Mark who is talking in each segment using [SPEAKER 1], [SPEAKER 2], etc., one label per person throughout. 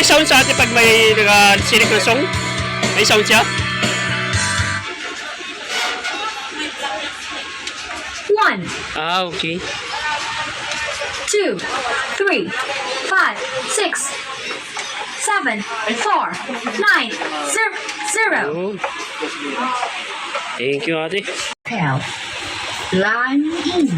[SPEAKER 1] may sound sa atin pag may nag-select ng song? May sound siya?
[SPEAKER 2] One,
[SPEAKER 1] Ah, okay.
[SPEAKER 2] two, three, five, six, seven, four, nine, zero, zero.
[SPEAKER 1] Oh. Thank you, ate.
[SPEAKER 2] Tell. Line in.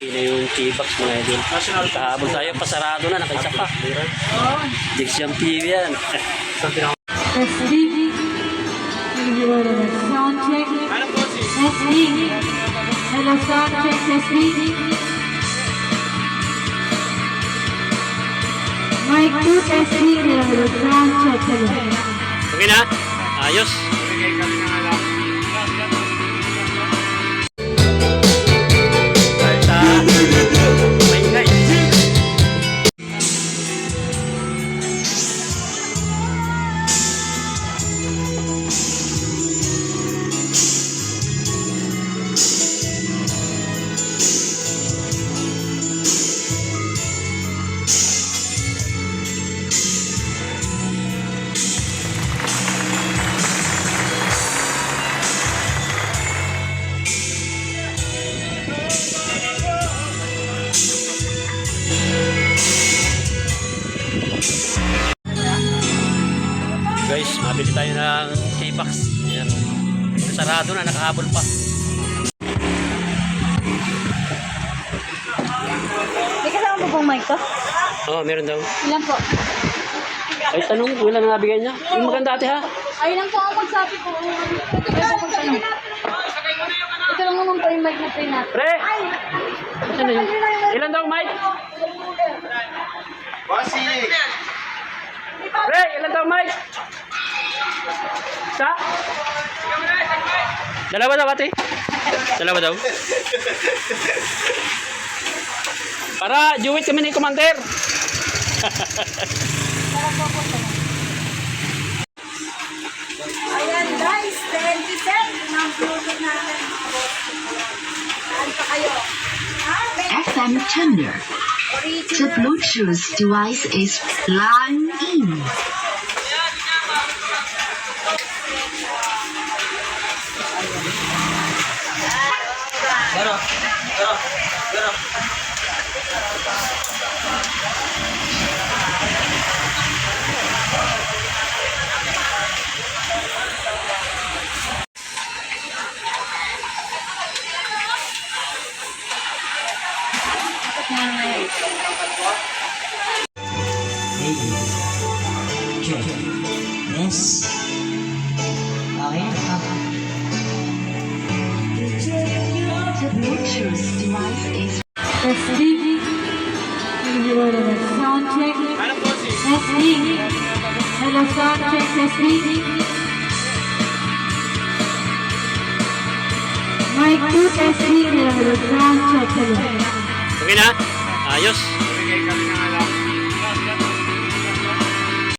[SPEAKER 1] Hindi na yung T-Box mga idol. Kahabol tayo, pasarado na, nakaisa pa. Dixion TV yan.
[SPEAKER 2] SD. Sound check. SD. Hello, sound check. SD. Mic 2 SD. Hello, sound check. Hello.
[SPEAKER 1] Okay na? Ayos. Sa Guys, mabili tayo ng. Ayan. Sarado na, nakahabol pa.
[SPEAKER 2] May kasama po pong mic to?
[SPEAKER 1] Oo, oh, meron daw.
[SPEAKER 2] Ilan po?
[SPEAKER 1] Ay, tanong ko ilan ang nabigay niya. Yung maganda ate ha.
[SPEAKER 2] Ayun lang po ang magsabi ko. Ito lang po magtanong. Ito lang naman po yung mic na pre natin.
[SPEAKER 1] Pre! Ano yun? Ilan daw, Mike? Pre, ilan daw, Mike? Sa? Dalawa daw, ate. Dalawa daw. Para, juwit kami ni Commander.
[SPEAKER 3] Ayan
[SPEAKER 4] tender. The Bluetooth device is lying in. Get up, get up, get up.
[SPEAKER 5] Yes. Okay.
[SPEAKER 4] The Bluetooth device is
[SPEAKER 2] SD. Sound check. SD. Hello, sound check. SD. Mic 2 SD. Hello, sound check. Hello.
[SPEAKER 1] Okay na? Ayos.